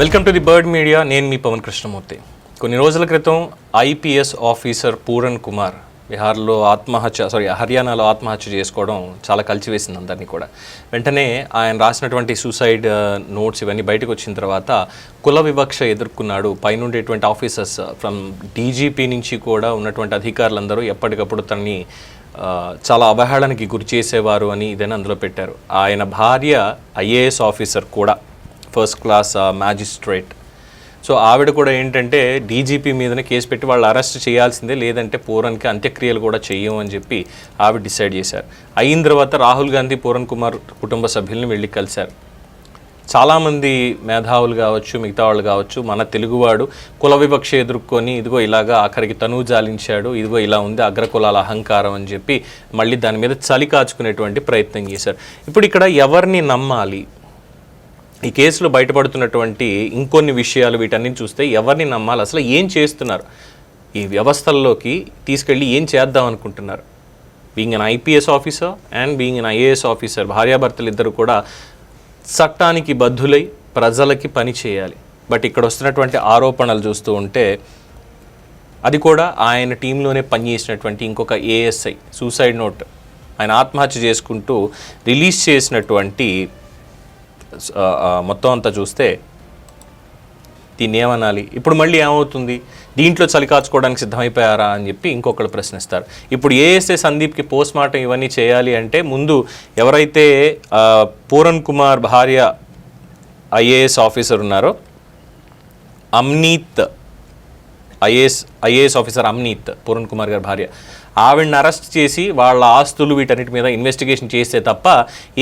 Welcome to the bird media నేను మీ పవన్ కృష్ణమూర్తి. కొన్ని రోజుల క్రితం ఐపీఎస్ ఆఫీసర్ పూరన్ కుమార్ బీహార్లో ఆత్మహత్య సారీ హర్యానాలో ఆత్మహత్య చేసుకోవడం చాలా కలిచివేసింది అందరినీ కూడా. వెంటనే ఆయన రాసినటువంటి సూసైడ్ నోట్స్ uh, ఇవన్నీ బయటకు వచ్చిన తర్వాత కుల వివక్ష ఎదుర్కొన్నాడు. పైనుండేటువంటి ఆఫీసర్స్ ఫ్రమ్ డీజీపీ నుంచి కూడా ఉన్నటువంటి అధికారులందరూ ఎప్పటికప్పుడు తనని uh, చాలా అవహేళనకి గురి చేసేవారు అని ఇదని అందులో పెట్టారు. ఆయన భార్య ఐఏఎస్ ఆఫీసర్ కూడా. ఫస్ట్ క్లాస్ మ్యాజిస్ట్రేట్ సో ఆవిడ కూడా ఏంటంటే డీజీపీ మీదనే కేసు పెట్టి వాళ్ళు అరెస్ట్ చేయాల్సిందే లేదంటే పూరన్కి అంత్యక్రియలు కూడా చెయ్యం అని చెప్పి ఆవిడ డిసైడ్ చేశారు. అయిన తర్వాత రాహుల్ గాంధీ పూరన్ కుమార్ కుటుంబ సభ్యుల్ని వెళ్ళి కలిశారు. చాలామంది మేధావులు కావచ్చు మిగతా వాళ్ళు కావచ్చు మన తెలుగువాడు కుల వివక్ష ఎదుర్కొని ఇదిగో ఇలాగా ఆఖరికి తనువు జాలించాడు ఇదిగో ఇలా ఉంది అగ్రకులాల అహంకారం అని చెప్పి మళ్ళీ దాని మీద చలి కాచుకునేటువంటి ప్రయత్నం చేశారు. ఇప్పుడు ఇక్కడ ఎవరిని నమ్మాలి? ఈ కేసులో బయటపడుతున్నటువంటి ఇంకొన్ని విషయాలు వీటన్ని చూస్తే ఎవరిని నమ్మాలి? అసలు ఏం చేస్తున్నారు? ఈ వ్యవస్థల్లోకి తీసుకెళ్ళి ఏం చేద్దాం అనుకుంటున్నారు? Being an IPS officer and being an IAS officer భార్యాభర్తలు ఇద్దరు కూడా చట్టానికి బద్ధులై ప్రజలకి పని చేయాలి. బట్ ఇక్కడ వస్తున్నటువంటి ఆరోపణలు చూస్తూ ఉంటే అది కూడా ఆయన టీంలోనే పనిచేసినటువంటి ఇంకొక ఏఎస్ఐ సూసైడ్ నోట్ ఆయన ఆత్మహత్య చేసుకుంటూ రిలీజ్ చేసినటువంటి మొత్తం అంతా చూస్తే దీన్ని ఏమనాలి? ఇప్పుడు మళ్ళీ ఏమవుతుంది? దీంట్లో చలి కాచుకోవడానికి సిద్ధమైపోయారా అని చెప్పి ఇంకొకరు ప్రశ్నిస్తారు. ఇప్పుడు ఏఎస్ఏ సందీప్కి పోస్ట్ మార్టం ఇవన్నీ చేయాలి అంటే ముందు ఎవరైతే పూరన్ కుమార్ భార్య ఐఏఎస్ ఆఫీసర్ ఉన్నారో Amneet IAS IAS officer Amneet Puran Kumar గారి భార్య. ఆవిడని అరెస్ట్ చేసి వాళ్ళ ఆస్తులు వీటన్నిటి మీద ఇన్వెస్టిగేషన్ చేస్తే తప్ప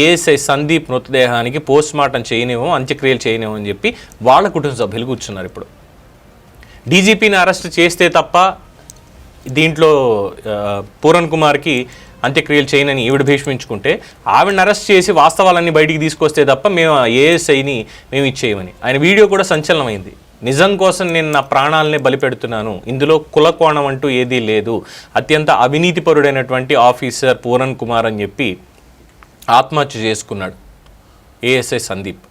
ఏఎస్ఐ సందీప్ మృతదేహానికి పోస్ట్ మార్టం చేయనేమో అంత్యక్రియలు చేయనేమో అని చెప్పి వాళ్ళ కుటుంబ సభ్యులు కూర్చున్నారు ఇప్పుడు. డీజీపీని అరెస్ట్ చేస్తే తప్ప దీంట్లో పూరణ్ కుమార్కి అంత్యక్రియలు చేయనని ఈవిడ భీష్మించుకుంటే ఆవిడని అరెస్ట్ చేసి వాస్తవాలన్నీ బయటికి తీసుకొస్తే తప్ప మేము ఏఎస్ఐని మేము ఇచ్చేయమని. ఆయన వీడియో కూడా సంచలనమైంది. నిజం కోసం నేను నా ప్రాణాలనే బలిపెడుతున్నాను. ఇందులో కుల కోణం అంటూ ఏదీ లేదు. అత్యంత అవినీతిపరుడైనటువంటి ఆఫీసర్ పూరన్ కుమార్ అని చెప్పి ఆత్మహత్య చేసుకున్నాడు. ఏఎస్ఐ సందీప్.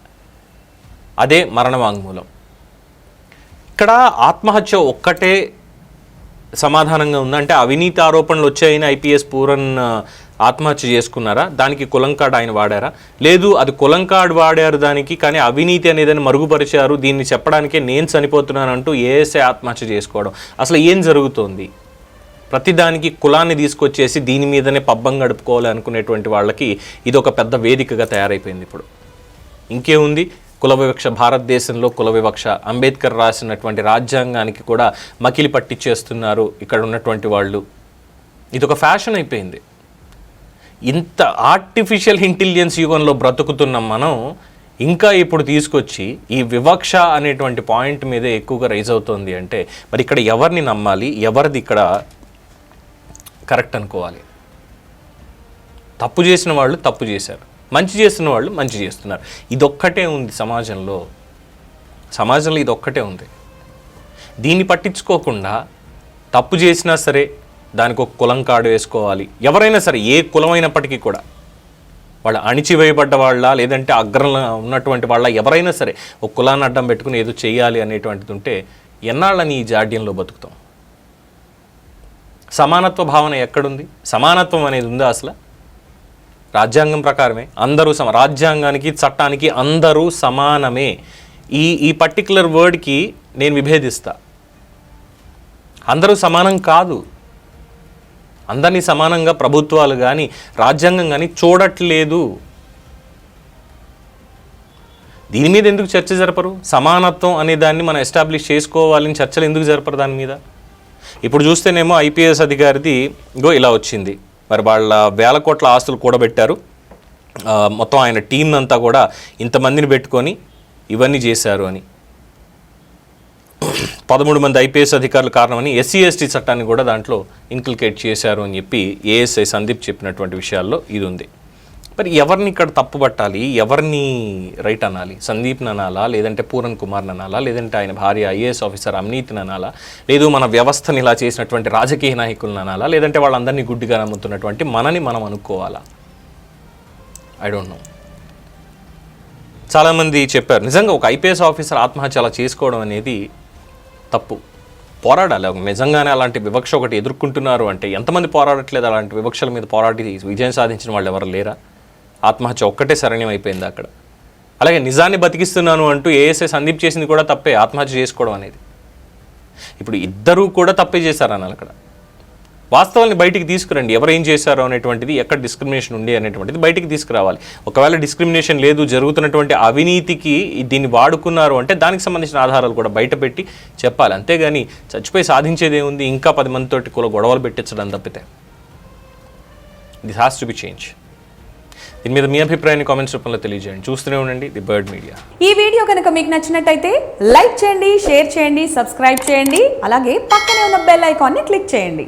అదే మరణ వాంగ్మూలం ఇక్కడ ఆత్మహత్య ఒక్కటే సమాధానంగా ఉందంటే అవినీతి ఆరోపణలు వచ్చాయని ఐపీఎస్ పూరన్ ఆత్మహత్య చేసుకున్నారా? దానికి కులం కార్డ్ ఆయన వాడారా? లేదు అది కులం కార్డ్ వాడారు దానికి కానీ అవినీతి అనేదని మరుగుపరిచారు? దీన్ని చెప్పడానికే నేను చనిపోతున్నాను అంటూ ఏఎస్ఐ ఆత్మహత్య చేసుకోవడం. అసలు ఏం జరుగుతోంది? ప్రతిదానికి కులాన్ని తీసుకొచ్చేసి దీని మీదనే పబ్బం గడుపుకోవాలి అనుకునేటువంటి వాళ్ళకి ఇది ఒక పెద్ద వేదికగా తయారైపోయింది ఇప్పుడు. ఇంకేముంది? కుల వివక్ష భారతదేశంలో కుల వివక్ష. అంబేద్కర్ రాసినటువంటి రాజ్యాంగానికి కూడా మకిలి పట్టించేస్తున్నారు ఇక్కడ ఉన్నటువంటి వాళ్ళు. ఇది ఒక ఫ్యాషన్ అయిపోయింది. ఇంత ఆర్టిఫిషియల్ ఇంటెలిజెన్స్ యుగంలో బ్రతుకుతున్న మనం ఇంకా ఇప్పుడు తీసుకొచ్చి ఈ వివక్ష అనేటువంటి పాయింట్ మీద ఎక్కువగా రైజ్ అవుతుంది అంటే మరి ఇక్కడ ఎవరిని నమ్మాలి? ఎవరిది ఇక్కడ కరెక్ట్ అనుకోవాలి? తప్పు చేసిన వాళ్ళు తప్పు చేశారు. మంచి చేస్తున్న వాళ్ళు మంచి చేస్తున్నారు. ఇదొక్కటే ఉంది సమాజంలో. సమాజంలో ఇదొక్కటే ఉంది. దీన్ని పట్టించుకోకుండా తప్పు చేసినా సరే దానికి ఒక కులం కార్డు వేసుకోవాలి. ఎవరైనా సరే ఏ కులమైనప్పటికీ కూడా వాళ్ళు అణిచివేయబడ్డ వాళ్ళ లేదంటే అగ్రంలో ఉన్నటువంటి వాళ్ళ ఎవరైనా సరే ఒక కులాన్ని అడ్డం పెట్టుకుని ఏదో చేయాలి అనేటువంటిది ఉంటే ఎన్నాళ్ళని ఈ జాడ్యంలో బతుకుతాం? సమానత్వ భావన ఎక్కడుంది? సమానత్వం అనేది ఉందా అసలు? రాజ్యాంగం ప్రకారమే అందరూ సమ రాజ్యాంగానికి చట్టానికి అందరూ సమానమే. ఈ ఈ పర్టికులర్ వర్డ్కి నేను విభేదిస్తా. అందరూ సమానం కాదు. అందరినీ సమానంగా ప్రభుత్వాలు కానీ రాజ్యాంగం కానీ చూడట్లేదు. దీని మీద ఎందుకు చర్చ జరపరు? సమానత్వం అనే దాన్ని మనం ఎస్టాబ్లిష్ చేసుకోవాలని చర్చలు ఎందుకు జరపరు దాని మీద? ఇప్పుడు చూస్తేనేమో ఐపీఎస్ అధికారిది ఇగో ఇలా వచ్చింది. మరి వాళ్ళ వేల కోట్ల ఆస్తులు కూడబెట్టారు. మొత్తం ఆయన టీం అంతా కూడా ఇంతమందిని పెట్టుకొని ఇవన్నీ చేశారు అని. పదమూడు మంది ఐపీఎస్ అధికారులు కారణమని ఎస్సీ ఎస్టీ చట్టాన్ని కూడా దాంట్లో ఇంక్లికేట్ చేశారు అని చెప్పి ఏఎస్ఐ సందీప్ చెప్పినటువంటి విషయాల్లో ఇది ఉంది. మరి ఎవరిని ఇక్కడ తప్పు పట్టాలి ఎవరిని రైట్ అనాలి? సందీప్ అనాలా? లేదంటే పూరన్ కుమార్ అనాలా? లేదంటే ఆయన భార్య ఐఏఎస్ ఆఫీసర్ అవినీతి అనాలా? లేదు మన వ్యవస్థని ఇలా చేసినటువంటి రాజకీయ నాయకులను అనాలా? లేదంటే వాళ్ళందరినీ గుడ్డిగా నమ్ముతున్నటువంటి మనని మనం అనుకోవాలా? ఐ డోంట్ నో చాలామంది చెప్పారు నిజంగా ఒక ఐపీఎస్ ఆఫీసర్ ఆత్మహత్య అలా చేసుకోవడం అనేది తప్పు. పోరాడాలి. నిజంగానే అలాంటి వివక్ష ఒకటి ఎదుర్కొంటున్నారు అంటే ఎంతమంది పోరాడట్లేదు అలాంటి వివక్షల మీద పోరాడి విజయం సాధించిన వాళ్ళు ఎవరు లేరా? ఆత్మహత్య ఒక్కటే శరణ్యం అయిపోయింది అక్కడ. అలాగే నిజాన్ని బతికిస్తున్నాను అంటూ ఏఎస్ఐ సందీప్ చేసింది కూడా తప్పే ఆత్మహత్య చేసుకోవడం అనేది. ఇప్పుడు ఇద్దరూ కూడా తప్పే చేశారు అన్నారు అక్కడ. వాస్తవాన్ని బయటికి తీసుకురండి. ఎవరు ఏం చేశారో అనేటువంటిది ఎక్కడ డిస్క్రిమినేషన్ ఉంది అనేటువంటిది బయటికి తీసుకురావాలి. ఒకవేళ డిస్క్రిమినేషన్ లేదు జరుగుతున్నటువంటి అవినీతికి దీన్ని వాడుకున్నారు అంటే దానికి సంబంధించిన ఆధారాలు కూడా బయట పెట్టి చెప్పాలి. అంతేగాని చచ్చిపోయి సాధించేది ఏముంది ఇంకా పది మందితోటి కుల గొడవలు పెట్టించడం తప్పితే. This has to be change దీని మీద మీ అభిప్రాయాన్ని కామెంట్స్ రూపంలో తెలియజేయండి. చూస్తూనే ఉండండి ది బర్డ్ మీడియా ఈ వీడియో కనుక మీకు నచ్చినట్టయితే లైక్ చేయండి షేర్ చేయండి సబ్స్క్రైబ్ చేయండి అలాగే పక్కనే ఉన్న బెల్ ఐకాన్ని క్లిక్ చేయండి.